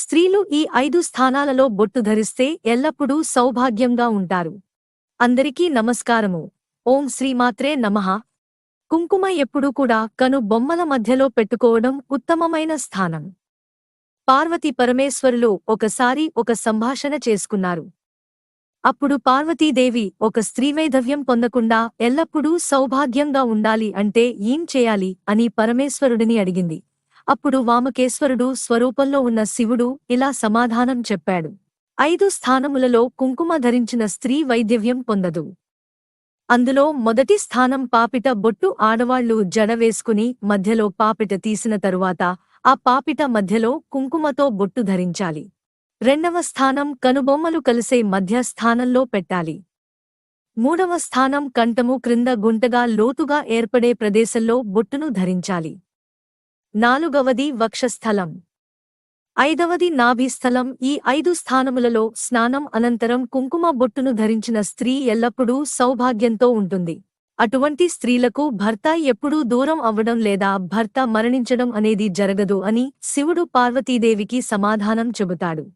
స్త్రీలు ఈ ఐదు స్థానాలలో బొట్టు ధరిస్తే ఎల్లప్పుడూ సౌభాగ్యంగా ఉంటారు. అందరికీ నమస్కారము. ఓం శ్రీమాత్రే నమః. కుంకుమ ఎప్పుడూ కూడా కను బొమ్మల మధ్యలో పెట్టుకోవడం ఉత్తమమైన స్థానం. పార్వతి పరమేశ్వరులు ఒకసారి ఒక సంభాషణ చేసుకున్నారు. అప్పుడు పార్వతీదేవి ఒక స్త్రీవైధవ్యం పొందకుండా ఎల్లప్పుడూ సౌభాగ్యంగా ఉండాలి అంటే ఏం చేయాలి అని పరమేశ్వరుడిని అడిగింది. అప్పుడు వామకేశ్వరుడు స్వరూపంలో ఉన్న శివుడు ఇలా సమాధానం చెప్పాడు. ఐదు స్థానములలో కుంకుమ ధరించిన స్త్రీ వైద్యవ్యం పొందదు. అందులో మొదటి స్థానం పాపిట బొట్టు ఆడవాళ్ళు జడ వేసుకుని మధ్యలో పాపిట తీసిన తరువాత ఆ పాపిట మధ్యలో కుంకుమతో బొట్టు ధరించాలి. రెండవ స్థానం కనుబొమ్మలు కలిసే మధ్య స్థానంలో పెట్టాలి. మూడవ స్థానం కంఠము క్రింద గుంటగా లోతుగా ఏర్పడే ప్రదేశంలో బొట్టును ధరించాలి. నాలుగవది వక్షస్థలం. ఐదవది నాభిస్థలం. ఈ ఐదు స్థానములలో స్నానం అనంతరం కుంకుమ బొట్టును ధరించిన స్త్రీ ఎల్లప్పుడూ సౌభాగ్యంతో ఉంటుంది. అటువంటి స్త్రీలకు భర్త ఎప్పుడూ దూరం అవ్వడం లేదా భర్త మరణించడం అనేది జరగదు అని శివుడు పార్వతీదేవికి సమాధానం చెబుతాడు.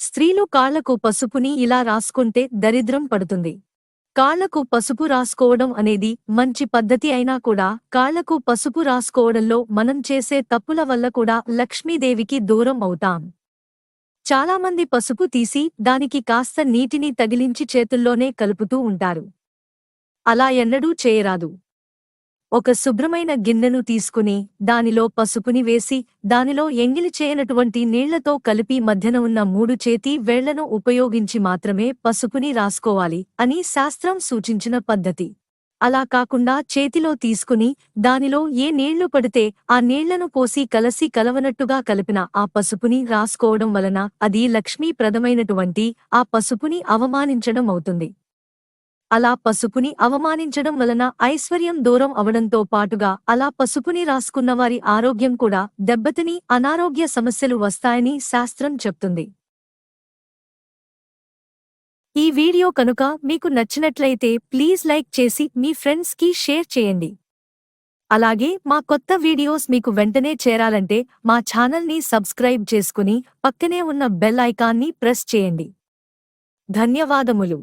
స్త్రీలు కాళ్ళకు పసుపుని ఇలా రాసుకుంటే దరిద్రం పడుతుంది. కాళ్ళకు పసుపు రాసుకోవడం అనేది మంచి పద్ధతి అయినా కూడా కాళ్ళకు పసుపు రాసుకోవడంలో మనం చేసే తప్పుల వల్ల కూడా లక్ష్మీదేవికి దూరం అవుతాం. చాలామంది పసుపు తీసి దానికి కాస్త నీటిని తగిలించి చేతుల్లోనే కలుపుతూ ఉంటారు. అలా ఎన్నడూ చేయరాదు. ఒక శుభ్రమైన గిన్నెను తీసుకుని దానిలో పసుపుని వేసి దానిలో ఎంగిలి చేయనటువంటి నీళ్ళతో కలిపి మధ్యన ఉన్న మూడు చేతి వేళ్ళను ఉపయోగించి మాత్రమే పసుపుని రాసుకోవాలి అని శాస్త్రం సూచించిన పద్ధతి. అలా కాకుండా చేతిలో తీసుకుని దానిలో ఏ నీళ్ళు పడితే ఆ నీళ్ళను పోసి కలసి కలవనట్టుగా కలిపిన ఆ పసుపుని రాసుకోవడం వలన అది లక్ష్మీప్రదమైనటువంటి ఆ పసుపుని అవమానించడం అవుతుంది. అలా పసుపుని అవమానించడం వలన ఐశ్వర్యం దూరం అవడంతో పాటుగా అలా పసుపుని రాసుకున్నవారి ఆరోగ్యం కూడా దెబ్బతిని అనారోగ్య సమస్యలు వస్తాయని శాస్త్రం చెప్తుంది. ఈ వీడియో కనుక మీకు నచ్చినట్లయితే ప్లీజ్ లైక్ చేసి మీ ఫ్రెండ్స్కి షేర్ చేయండి. అలాగే మా కొత్త వీడియోస్ మీకు వెంటనే చేరాలంటే మా ఛానల్ని సబ్స్క్రైబ్ చేసుకుని పక్కనే ఉన్న బెల్ ఐకాన్ని ప్రెస్ చేయండి. ధన్యవాదములు.